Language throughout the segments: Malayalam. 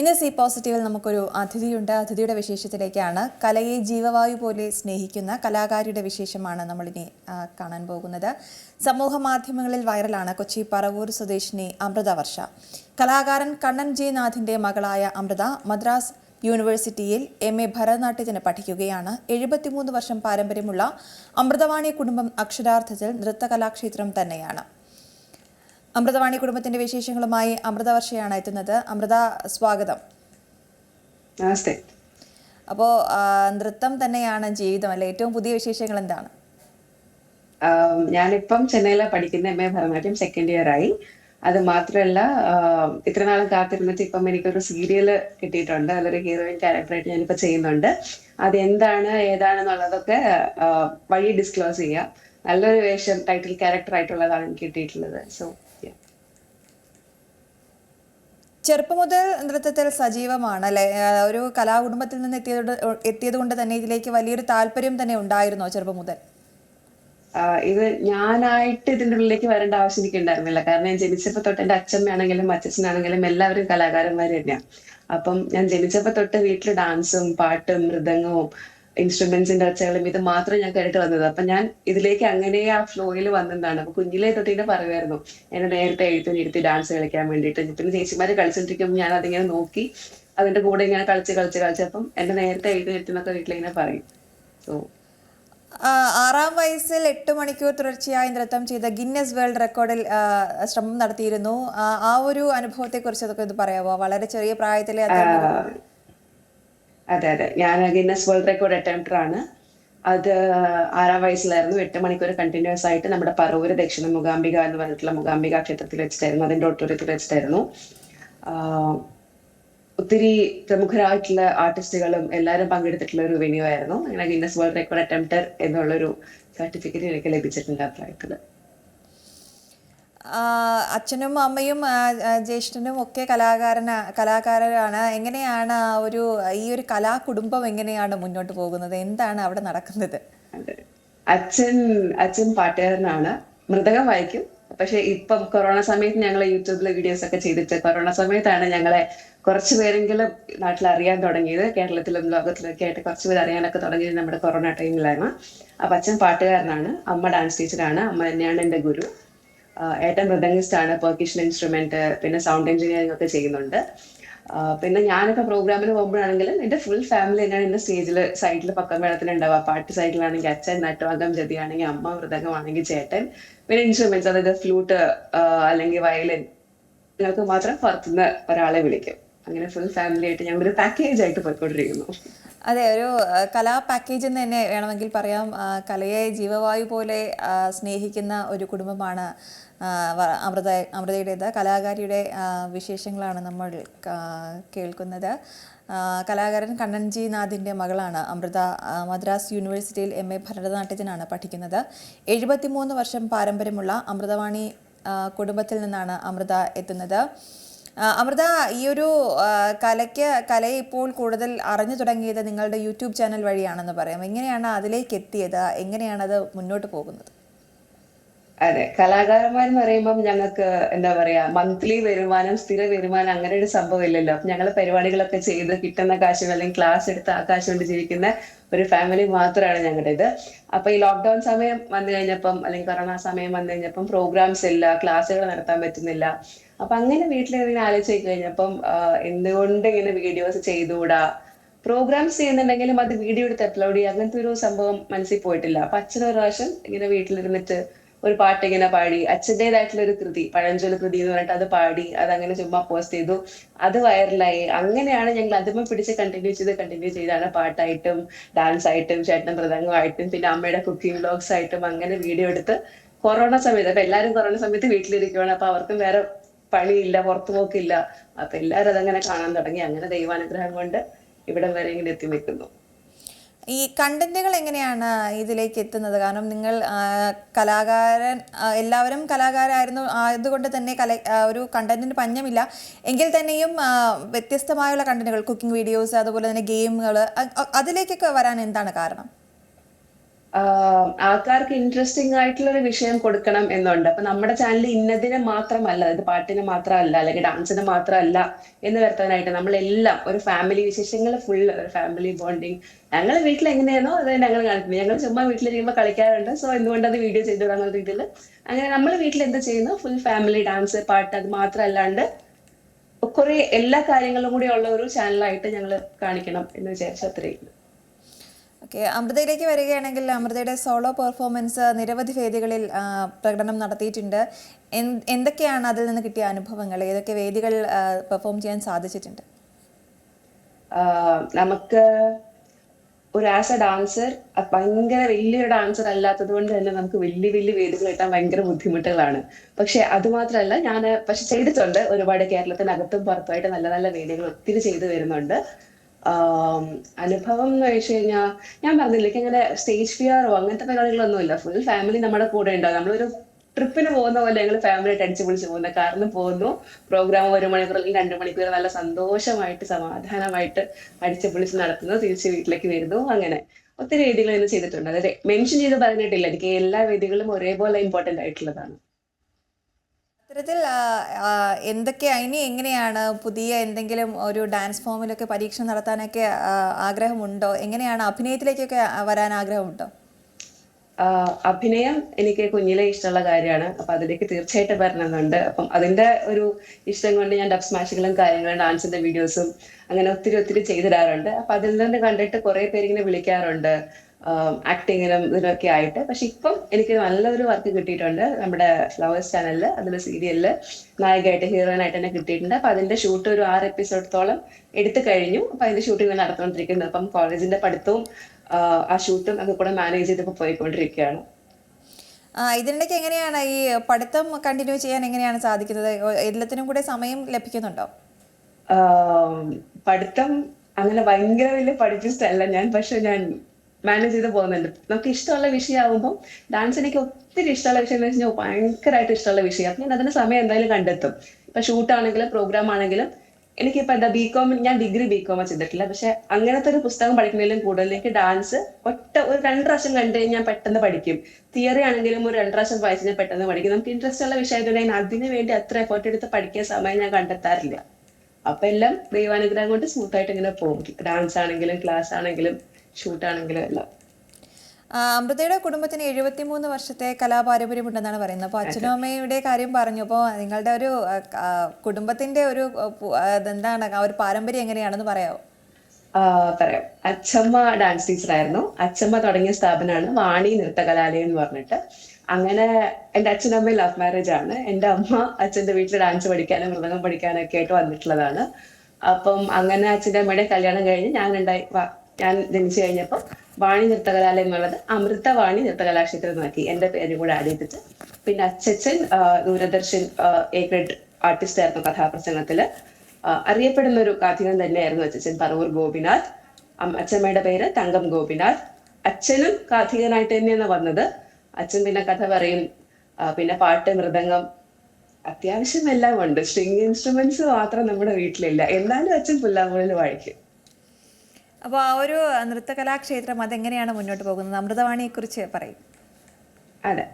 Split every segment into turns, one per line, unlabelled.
ഇന്ന് സി പോസിറ്റീവിൽ നമുക്കൊരു അതിഥിയുണ്ട്. അതിഥിയുടെ വിശേഷത്തിലേക്കാണ്. കലയെ ജീവവായു പോലെ സ്നേഹിക്കുന്ന കലാകാരിയുടെ വിശേഷമാണ് നമ്മളിനി കാണാൻ പോകുന്നത്. സമൂഹ മാധ്യമങ്ങളിൽ വൈറലാണ് കൊച്ചി പറവൂർ സ്വദേശിനി അമൃത വർഷ. കലാകാരൻ കണ്ണൻ ജെ നാഥിന്റെ മകളായ അമൃത മദ്രാസ് യൂണിവേഴ്സിറ്റിയിൽ എം എ ഭരതനാട്യത്തിന് പഠിക്കുകയാണ്. എഴുപത്തിമൂന്ന് വർഷം പാരമ്പര്യമുള്ള അമൃതവാണി കുടുംബം അക്ഷരാർത്ഥത്തിൽ നൃത്തകലാക്ഷേത്രം തന്നെയാണ്. അമൃതവാണി കുടുംബത്തിന്റെ വിശേഷങ്ങളുമായി അമൃത വർഷയാണ് എത്തുന്നത്. അമൃത സ്വാഗതം.
നമസ്തേ.
അപ്പോൾ നൃത്തം തന്നെയാണ് ജീവിതം അല്ലെ? ഏറ്റവും പുതിയ വിശേഷങ്ങൾ എന്താണ്?
ഞാനിപ്പം ചെന്നൈയിലെ പഠിക്കുന്ന. M A Bharatanatyam second year ആയി. അത് മാത്രമല്ല ഇത്ര നാളും കാത്തിരുന്നിട്ട് ഇപ്പം എനിക്കൊരു സീരിയൽ കിട്ടിയിട്ടുണ്ട്. അതിലൊരു ഹീറോയിൻ ക്യാരക്ടറായിട്ട് ഞാനിപ്പോ ചെയ്യുന്നുണ്ട്. അത് എന്താണ് ഏതാണെന്നുള്ളതൊക്കെ വഴി ഡിസ്ക്ലോസ് ചെയ്യാം. നല്ലൊരു വേഷം ടൈറ്റിൽ ക്യാരക്ടർ ആയിട്ടുള്ളതാണ് എനിക്ക് കിട്ടിയിട്ടുള്ളത്. സോ
ചെറുപ്പം മുതൽ നൃത്തത്തിൽ സജീവമാണ് അല്ലെ? ഒരു കലാകുടുംബത്തിൽ നിന്ന് എത്തിയത് എത്തിയത് കൊണ്ട് തന്നെ ഇതിലേക്ക് വലിയൊരു താല്പര്യം തന്നെ ഉണ്ടായിരുന്നോ ചെറുപ്പം മുതൽ?
ഇത് ഞാനായിട്ട് ഇതിന്റെ ഉള്ളിലേക്ക് വരേണ്ട ആവശ്യം എനിക്ക് ഉണ്ടായിരുന്നില്ല. കാരണം ഞാൻ ജനിച്ചപ്പോ തൊട്ട് എന്റെ അച്ഛമ്മയാണെങ്കിലും അച്ഛനാണെങ്കിലും എല്ലാവരും കലാകാരന്മാർ തന്നെയാണ് അപ്പം ഞാൻ ജനിച്ചപ്പോ തൊട്ട് വീട്ടിൽ ഡാൻസും പാട്ടും മൃദംഗവും ഇൻസ്ട്രുമെന്റ്സിന്റെ ഒച്ചകളും ഇത് മാത്രം ഞാൻ കേട്ട് വന്നത്. അപ്പൊ ഞാൻ ഇതിലേക്ക് അങ്ങനെ ആ ഫ്ലോയിൽ വന്നതാണ് അപ്പൊ കുഞ്ഞിലെ തൊട്ട് ഇങ്ങനെ പറയുമായിരുന്നു. എന്നെ നേരത്തെ എഴുത്തിന് ഇരുത്തി ഡാൻസ് കളിക്കാൻ വേണ്ടിയിട്ട്. പിന്നെ ചേച്ചിമാര് കളിച്ചിട്ടിരിക്കുമ്പോൾ ഞാൻ അതിങ്ങനെ നോക്കി അതിന്റെ കൂടെ ഇങ്ങനെ കളിച്ച് കളിച്ച് കളിച്ച് അപ്പം എന്നെ നേരത്തെ എഴുത്തിന് ഇരുത്തുന്നൊക്കെ വീട്ടിലിങ്ങനെ പറയും. സോ
ആറാം വയസ്സിൽ എട്ട് മണിക്കൂർ തുടർച്ചയായി നൃത്തം ചെയ്ത ഗിന്നസ് വേൾഡ് റെക്കോർഡിൽ ശ്രമം നടത്തിയിരുന്നു. ആ, ഒരു അനുഭവത്തെ കുറിച്ച് അതൊക്കെ ഇത് പറയാമോ വളരെ ചെറിയ പ്രായത്തിലെ
അതെ അതെ. ഞാൻ ഗിന്നസ് വേൾഡ് റെക്കോർഡ് അറ്റംപ്റ്റർ ആണ് അത് ആറാം വയസ്സിലായിരുന്നു. എട്ട് മണിക്കൂർ കണ്ടിന്യൂസ് ആയിട്ട് നമ്മുടെ പറവൂര് ദക്ഷിണ മുഗാംബിക എന്ന് പറഞ്ഞിട്ടുള്ള മുഗാംബിക ക്ഷേത്രത്തിൽ വെച്ചിട്ടായിരുന്നു അതിന്റെ ഓഡിറ്റോറിയത്തിൽ വെച്ചിട്ടായിരുന്നു. ഒത്തിരി പ്രമുഖരായിട്ടുള്ള ആർട്ടിസ്റ്റുകളും എല്ലാവരും പങ്കെടുത്തിട്ടുള്ള ഒരു വെന്യൂ ആയിരുന്നു. അങ്ങനെ ഗിന്നസ് വേൾഡ് റെക്കോർഡ് അറ്റംപ്റ്റർ എന്നുള്ളൊരു സർട്ടിഫിക്കറ്റ് എനിക്ക് ലഭിച്ചിട്ടുണ്ട് ആ,
അച്ഛനും അമ്മയും ജ്യേഷ്ഠനും ഒക്കെ കലാകാരന കലാകാരനാണ് എങ്ങനെയാണ് ആ ഒരു ഈ ഒരു കലാകുടുംബം എങ്ങനെയാണ് മുന്നോട്ട് പോകുന്നത്? എന്താണ് അവിടെ നടക്കുന്നത്?
അച്ഛൻ അച്ഛൻ പാട്ടുകാരനാണ്. മൃതകം വായിക്കും. പക്ഷെ ഇപ്പം കൊറോണ സമയത്ത് ഞങ്ങൾ യൂട്യൂബിൽ വീഡിയോസ് ഒക്കെ ചെയ്തിട്ട് കൊറോണ സമയത്താണ് ഞങ്ങളെ കുറച്ച് പേരെങ്കിലും നാട്ടിൽ അറിയാൻ തുടങ്ങിയത്. കേരളത്തിലും ലോകത്തിലും ഒക്കെ ആയിട്ട് കുറച്ച് പേര് അറിയാനൊക്കെ തുടങ്ങിയത് നമ്മുടെ കൊറോണ ടൈമിലാണ് അപ്പൊ അച്ഛൻ പാട്ടുകാരനാണ്. അമ്മ ഡാൻസ് ടീച്ചറാണ് അമ്മ തന്നെയാണ് എന്റെ ഗുരു. ഏട്ടൻ മൃദംഗിസ്റ്റ് ആണ് പെർക്കിഷൻ ഇൻസ്ട്രുമെന്റ് പിന്നെ സൗണ്ട് എഞ്ചിനീയറിംഗ് ഒക്കെ ചെയ്യുന്നുണ്ട്. പിന്നെ ഞാനൊക്കെ പ്രോഗ്രാമിന് പോകുമ്പോഴാണെങ്കിലും എന്റെ ഫുൾ ഫാമിലി തന്നെയാണ് എന്റെ സ്റ്റേജിൽ സൈഡിൽ പക്കം വേളത്തിന് ഉണ്ടാവുക പാട്ട് സൈഡിലാണെങ്കിൽ അച്ഛൻ നട്ടുവാകം ജതിയാണെങ്കിൽ അമ്മ മൃദംഗമാണെങ്കിൽ ചേട്ടൻ. പിന്നെ ഇൻസ്ട്രുമെന്റ്സ് അതായത് ഫ്ലൂട്ട് അല്ലെങ്കിൽ വയലിൻ ഞങ്ങൾക്ക് മാത്രം പുറത്തുനിന്ന് ഒരാളെ വിളിക്കും. അങ്ങനെ ഫുൾ ഫാമിലി ആയിട്ട് ഞങ്ങൾ ഒരു പാക്കേജ് ആയിട്ട് പോയിക്കൊണ്ടിരിക്കുന്നു.
അതെ ഒരു കലാ പാക്കേജ് എന്ന് തന്നെ വേണമെങ്കിൽ പറയാം. കലയെ ജീവവായു പോലെ സ്നേഹിക്കുന്ന ഒരു കുടുംബമാണ് അമൃത അമൃതയുടേത് കലാകാരിയുടെ വിശേഷങ്ങളാണ് നമ്മൾ കേൾക്കുന്നത്. കലാകാരൻ കണ്ണൻജി നാഥിന്റെ മകളാണ് അമൃത. മദ്രാസ് യൂണിവേഴ്സിറ്റിയിൽ എം എ ഭരതനാട്യത്തിനാണ് പഠിക്കുന്നത്. എഴുപത്തിമൂന്ന് വർഷം പാരമ്പര്യമുള്ള അമൃതവാണി കുടുംബത്തിൽ നിന്നാണ് അമൃത എത്തുന്നത്. അമൃത ഈ ഒരു കലയ്ക്ക് കലയെ ഇപ്പോൾ കൂടുതൽ അറിഞ്ഞു തുടങ്ങിയത് നിങ്ങളുടെ യൂട്യൂബ് ചാനൽ വഴിയാണെന്ന് പറയാം. എങ്ങനെയാണ് അതിലേക്ക് എത്തിയത്? എങ്ങനെയാണ് അത് മുന്നോട്ട് പോകുന്നത്?
അതെ കലാകാരന്മാരെന്ന് പറയുമ്പോൾ ഞങ്ങൾക്ക് എന്താ പറയാ മന്ത്ലി വരുമാനം സ്ഥിര വരുമാനം അങ്ങനെ ഒരു സംഭവം ഇല്ലല്ലോ. അപ്പൊ ഞങ്ങൾ പരിപാടികളൊക്കെ ചെയ്ത് കിട്ടുന്ന കാശ് അല്ലെങ്കിൽ ക്ലാസ് എടുത്ത് ആ കാശ് കൊണ്ട് ജീവിക്കുന്ന ഒരു ഫാമിലി മാത്രമാണ് ഞങ്ങളുടേത് അപ്പൊ ഈ ലോക്ക്ഡൌൺ സമയം വന്നു കഴിഞ്ഞപ്പം അല്ലെങ്കിൽ കൊറോണ സമയം വന്നു കഴിഞ്ഞപ്പം പ്രോഗ്രാംസ് ഇല്ല ക്ലാസ്സുകൾ നടത്താൻ പറ്റുന്നില്ല. അപ്പൊ അങ്ങനെ വീട്ടിലിങ്ങനെ ആലോചിച്ച് കഴിഞ്ഞപ്പം എന്തുകൊണ്ട് ഇങ്ങനെ വീഡിയോസ് ചെയ്തുകൂടാ? പ്രോഗ്രാംസ് ചെയ്യുന്നുണ്ടെങ്കിലും അത് വീഡിയോ എടുത്ത് അപ്ലോഡ് ചെയ്യുക അങ്ങനത്തെ ഒരു സംഭവം മനസ്സിൽ പോയിട്ടില്ല. അപ്പൊ അച്ഛൻ ഒരു പ്രാവശ്യം ഇങ്ങനെ വീട്ടിലിരുന്നിട്ട് ഒരു പാട്ട് ഇങ്ങനെ പാടി. അച്ഛന്റെതായിട്ടുള്ള ഒരു കൃതി പഴഞ്ചൊൽ കൃതി എന്ന് പറഞ്ഞിട്ട് അത് പാടി അത് അങ്ങനെ ചുമ്മാ പോസ്റ്റ് ചെയ്തു. അത് വൈറലായി. അങ്ങനെയാണ് ഞങ്ങൾ അതിമ പിടിച്ച് കണ്ടിന്യൂ ചെയ്ത് കണ്ടിന്യൂ ചെയ്താണ് പാട്ടായിട്ടും ഡാൻസ് ആയിട്ടും ചേട്ടൻ മൃദംഗമായിട്ടും പിന്നെ അമ്മയുടെ കുക്കിംഗ് വ്ലോഗ്സ് ആയിട്ടും അങ്ങനെ വീഡിയോ എടുത്ത് കൊറോണ സമയത്ത്. അപ്പൊ എല്ലാവരും കൊറോണ സമയത്ത് വീട്ടിലിരിക്കുവാണ്. അപ്പൊ അവർക്കും വേറെ പണിയില്ല പുറത്തു പോക്കില്ല. അപ്പൊ എല്ലാവരും അതങ്ങനെ കാണാൻ തുടങ്ങി. അങ്ങനെ ദൈവാനുഗ്രഹം കൊണ്ട് ഇവിടം വരെ ഇങ്ങനെ എത്തി നിൽക്കുന്നു.
ഈ കണ്ടന്റുകൾ എങ്ങനെയാണ് ഇതിലേക്ക് എത്തുന്നത്? കാരണം നിങ്ങൾ കലാകാരൻ എല്ലാവരും കലാകാരായിരുന്നു അതുകൊണ്ട് തന്നെ കല ഒരു കണ്ടന്റിന് പഞ്ഞമില്ല. എങ്കിൽ തന്നെയും വ്യത്യസ്തമായുള്ള കണ്ടന്റുകൾ കുക്കിംഗ് വീഡിയോസ് അതുപോലെ തന്നെ ഗെയിമുകൾ അതിലേക്കൊക്കെ വരാൻ എന്താണ് കാരണം?
ആൾക്കാർക്ക് ഇൻട്രസ്റ്റിംഗ് ആയിട്ടുള്ള ഒരു വിഷയം കൊടുക്കണം എന്നുണ്ട്. അപ്പൊ നമ്മുടെ ചാനൽ ഇന്നതിന് മാത്രമല്ല അതായത് പാട്ടിന് മാത്രമല്ല അല്ലെങ്കിൽ ഡാൻസിന് മാത്രമല്ല എന്ന് വരുത്താനായിട്ട് നമ്മളെല്ലാം ഒരു ഫാമിലി വിശേഷങ്ങൾ ഫുൾ ഒരു ഫാമിലി ബോണ്ടിങ് ഞങ്ങൾ വീട്ടിൽ എങ്ങനെയാണോ അത് ഞങ്ങൾ കാണിക്കുന്നത് ഞങ്ങൾ ചുമ്മാ വീട്ടിലിരിക്കുമ്പോൾ കളിക്കാറുണ്ട്. സോ എന്തുകൊണ്ട് അത് വീഡിയോ ചെയ്തു തുടങ്ങുന്ന രീതിയിൽ അങ്ങനെ നമ്മൾ വീട്ടിൽ എന്ത് ചെയ്യുന്നു? ഫുൾ ഫാമിലി ഡാൻസ് പാട്ട് അത് മാത്രമല്ലാണ്ട് കുറെ എല്ലാ കാര്യങ്ങളും കൂടി ഉള്ള ഒരു ചാനലായിട്ട് ഞങ്ങൾ കാണിക്കണം എന്ന് വിചാരിച്ചു അത്രയും
ഓക്കെ അമൃതയിലേക്ക് വരികയാണെങ്കിൽ അമൃതയുടെ സോളോ പെർഫോമൻസ് നിരവധി വേദികളിൽ പ്രകടനം നടത്തിയിട്ടുണ്ട്. എന്തൊക്കെയാണ് അതിൽ നിന്ന് കിട്ടിയ അനുഭവങ്ങൾ? ഏതൊക്കെ വേദികൾ പെർഫോം ചെയ്യാൻ സാധിച്ചിട്ടുണ്ട്?
നമുക്ക് ഒരു ആസ് എ ഡാൻസർ ഭയങ്കര വലിയൊരു ഡാൻസർ അല്ലാത്തത് കൊണ്ട് തന്നെ നമുക്ക് വലിയ വലിയ വേദികൾ കിട്ടാൻ ഭയങ്കര ബുദ്ധിമുട്ടുകളാണ്. പക്ഷെ അത് മാത്രമല്ല ഞാൻ പക്ഷെ ചെയ്തിട്ടുണ്ട്. ഒരുപാട് കേരളത്തിനകത്തും പുറത്തുമായിട്ട് നല്ല നല്ല വേദികൾ ഒത്തിരി ചെയ്തു വരുന്നുണ്ട്. അനുഭവം എന്ന് വെച്ച് കഴിഞ്ഞാൽ ഞാൻ പറഞ്ഞില്ല അങ്ങനെ സ്റ്റേജ് ഫിയറോ അങ്ങനത്തെ പരിപാടികളൊന്നുമില്ല ഫുൾ ഫാമിലി നമ്മുടെ കൂടെ ഉണ്ടാവും. നമ്മളൊരു ട്രിപ്പിന് പോകുന്ന പോലെ ഞങ്ങൾ ഫാമിലി ആയിട്ട് അടിച്ചു പൊളിച്ച് പോകുന്ന കാറിന് പോകുന്നു. പ്രോഗ്രാം ഒരു മണിക്കൂർ അല്ലെങ്കിൽ രണ്ട് മണിക്കൂർ നല്ല സന്തോഷമായിട്ട് സമാധാനമായിട്ട് അടിച്ചു പൊളിച്ച് നടത്തുന്നു. തിരിച്ച് വീട്ടിലേക്ക് വരുന്നു. അങ്ങനെ ഒത്തിരി വേദികൾ ഇന്ന് ചെയ്തിട്ടുണ്ട്. അതായത് മെൻഷൻ ചെയ്ത് പറഞ്ഞിട്ടില്ല. എനിക്ക് എല്ലാ വേദികളും ഒരേപോലെ ഇമ്പോർട്ടന്റ് ആയിട്ടുള്ളതാണ്.
അത്തരത്തിൽ എന്തൊക്കെയാണ് ഇനി എങ്ങനെയാണ് പുതിയ എന്തെങ്കിലും ഒരു ഡാൻസ് ഫോമിലൊക്കെ പരീക്ഷ നടത്താനൊക്കെ ആഗ്രഹമുണ്ടോ? എങ്ങനെയാണ് അഭിനയത്തിലേക്കൊക്കെ വരാൻ ആഗ്രഹമുണ്ടോ?
അഭിനയം എനിക്ക് കുഞ്ഞിലെ ഇഷ്ടമുള്ള കാര്യമാണ്. അപ്പൊ അതിലേക്ക് തീർച്ചയായിട്ടും വരണമെന്നുണ്ട്. അപ്പം അതിന്റെ ഒരു ഇഷ്ടം കൊണ്ട് ഞാൻ ഡബ് സ്മാഷുകളും കാര്യങ്ങളും ഡാൻസിന്റെ വീഡിയോസും അങ്ങനെ ഒത്തിരി ഒത്തിരി ചെയ്തിടാറുണ്ട്. അപ്പൊ അതിൽ നിന്ന് കണ്ടിട്ട് കുറെ പേര് ഇങ്ങനെ വിളിക്കാറുണ്ട്. ആക്ടിങ്ങിനും ഇതിനൊക്കെ ആയിട്ട്. പക്ഷെ ഇപ്പം എനിക്ക് നല്ലൊരു വർക്ക് കിട്ടിയിട്ടുണ്ട് നമ്മുടെ ഫ്ലവേഴ്സ് ചാനലിൽ അതിൽ സീരിയലിൽ നായികയായിട്ട് ഹീറോയിൻ ആയിട്ട് തന്നെ കിട്ടിയിട്ടുണ്ട്. അപ്പൊ അതിന്റെ ഷൂട്ട് ഒരു ആറ് എപ്പിസോഡത്തോളം എടുത്തു കഴിഞ്ഞു. അപ്പൊ അതിന്റെ ഷൂട്ടിംഗ് നടത്തുകൊണ്ടിരിക്കുന്നത് അപ്പം കോളേജിന്റെ പഠിത്തവും ആ ഷൂട്ടും ഒക്കെ കൂടെ മാനേജ് ചെയ്തിപ്പോ പോയിക്കൊണ്ടിരിക്കുകയാണ്.
ആ, ഇതിനിടയ്ക്ക് എങ്ങനെയാണ് ഈ പഠിത്തം കണ്ടിന്യൂ ചെയ്യാൻ എങ്ങനെയാണ് സാധിക്കുന്നത്? എല്ലാത്തിനും കൂടെ സമയം ലഭിക്കുന്നുണ്ടോ?
പഠിത്തം അങ്ങനെ ഭയങ്കര വലിയ പഠിപ്പിസ്റ്റല്ല ഞാൻ. പക്ഷെ ഞാൻ മാനേജ് ചെയ്ത് പോകുന്നുണ്ട്. നമുക്ക് ഇഷ്ടമുള്ള വിഷയമാകുമ്പോൾ ഡാൻസ് എനിക്ക് ഒത്തിരി ഇഷ്ടമുള്ള വിഷയം എന്ന് വെച്ചാൽ ഭയങ്കരമായിട്ട് ഇഷ്ടമുള്ള വിഷയം. ഞാൻ അതിന് സമയം എന്തായാലും കണ്ടെത്തും. ഇപ്പൊ ഷൂട്ടാണെങ്കിലും പ്രോഗ്രാം ആണെങ്കിലും എനിക്കിപ്പോ എന്താ ബികോം ഞാൻ ഡിഗ്രി ബികോം ചെയ്തിട്ടില്ല. പക്ഷെ അങ്ങനത്തെ ഒരു പുസ്തകം പഠിക്കുന്നതിലും കൂടുതൽ എനിക്ക് ഡാൻസ് ഒറ്റ ഒരു രണ്ട് പ്രാവശ്യം കണ്ടു ഞാൻ പെട്ടെന്ന് പഠിക്കും. തിയറി ആണെങ്കിലും ഒരു രണ്ട് പ്രാവശ്യം വായിച്ച് ഞാൻ പെട്ടെന്ന് പഠിക്കും. നമുക്ക് ഇൻട്രസ്റ്റ് ഉള്ള വിഷയമായതുകൊണ്ട് ഞാൻ അതിന് വേണ്ടി അത്ര എഫേർട്ട് എടുത്ത് പഠിക്കാൻ സമയം ഞാൻ കണ്ടെത്താറില്ല. അപ്പൊ എല്ലാം ദൈവാനുഗ്രഹം കൊണ്ട് സ്മൂത്ത് ആയിട്ട് ഇങ്ങനെ പോകും. ഡാൻസ് ആണെങ്കിലും ക്ലാസ് ആണെങ്കിലും എല്ലാം
അമൃതയുടെ കുടുംബത്തിന് എഴുപത്തിമൂന്ന് വർഷത്തെ കലാപാരമ്പര്യമുണ്ടെന്നാണ് പറയുന്നത്. അപ്പോൾ അച്ഛനും അമ്മയുടെ കാര്യം പറഞ്ഞു. അപ്പോൾ നിങ്ങളുടെ ഒരു കുടുംബത്തിന്റെ ഒരു എന്താണ് ആ ഒരു പാരമ്പര്യം എങ്ങനെയാണെന്ന് പറയാമോ
പറയാം. അച്ഛമ്മ ഡാൻസ് ടീച്ചർ ആയിരുന്നു അച്ഛമ്മ തുടങ്ങിയ സ്ഥാപനമാണ് വാണി നൃത്തകലാലയം എന്ന് പറഞ്ഞിട്ട്. അങ്ങനെ എന്റെ അച്ഛനമ്മ ലവ് മാരേജ് ആണ്. എന്റെ അമ്മ അച്ഛന്റെ വീട്ടിൽ ഡാൻസ് പഠിക്കാനും മൃദംഗം പഠിക്കാനൊക്കെ ആയിട്ട് വന്നിട്ടുള്ളതാണ്. അപ്പം അങ്ങനെ അച്ഛന്റെ അമ്മയുടെ കല്യാണം കഴിഞ്ഞ് ഞാൻ ഉണ്ടായി ഞാൻ ജനിച്ചു കഴിഞ്ഞപ്പോൾ വാണി നൃത്തകലാലയം എന്നുള്ളത് അമൃതവാണി നൃത്തകലാക്ഷേത്രം എന്നാക്കി എന്റെ പേര് കൂടെ ആഡ് ചെയ്തിട്ട് പിന്നെ അച്ചച്ചൻ ദൂരദർശൻ എ ആർട്ടിസ്റ്റ് ആയിരുന്നു കഥാപ്രസംഗത്തിൽ അറിയപ്പെടുന്ന ഒരു കാഥികൻ തന്നെയായിരുന്നു അച്ഛൻ പറവൂർ ഗോപിനാഥ്. അച്ഛമ്മയുടെ പേര് തങ്കം ഗോപിനാഥ്. അച്ഛനും കാഥികനായിട്ട് തന്നെയാണ് വന്നത്. അച്ഛൻ പിന്നെ കഥ പറയും. പിന്നെ പാട്ട് മൃദംഗം അത്യാവശ്യം എല്ലാം ഉണ്ട് സ്ട്രിങ് ഇൻസ്ട്രുമെന്റ്സ് മാത്രം നമ്മുടെ വീട്ടിലില്ല. എന്നാലും അച്ഛൻ പുല്ലാങ്കുഴൽ വായിക്കും.
അപ്പോൾ ആ ഒരു നൃത്തകലാക്ഷേത്രം അതെങ്ങനെയാണ് മുന്നോട്ട് പോകുന്നത്? അമൃതവാണിയെക്കുറിച്ച് പറയും.
അതെ.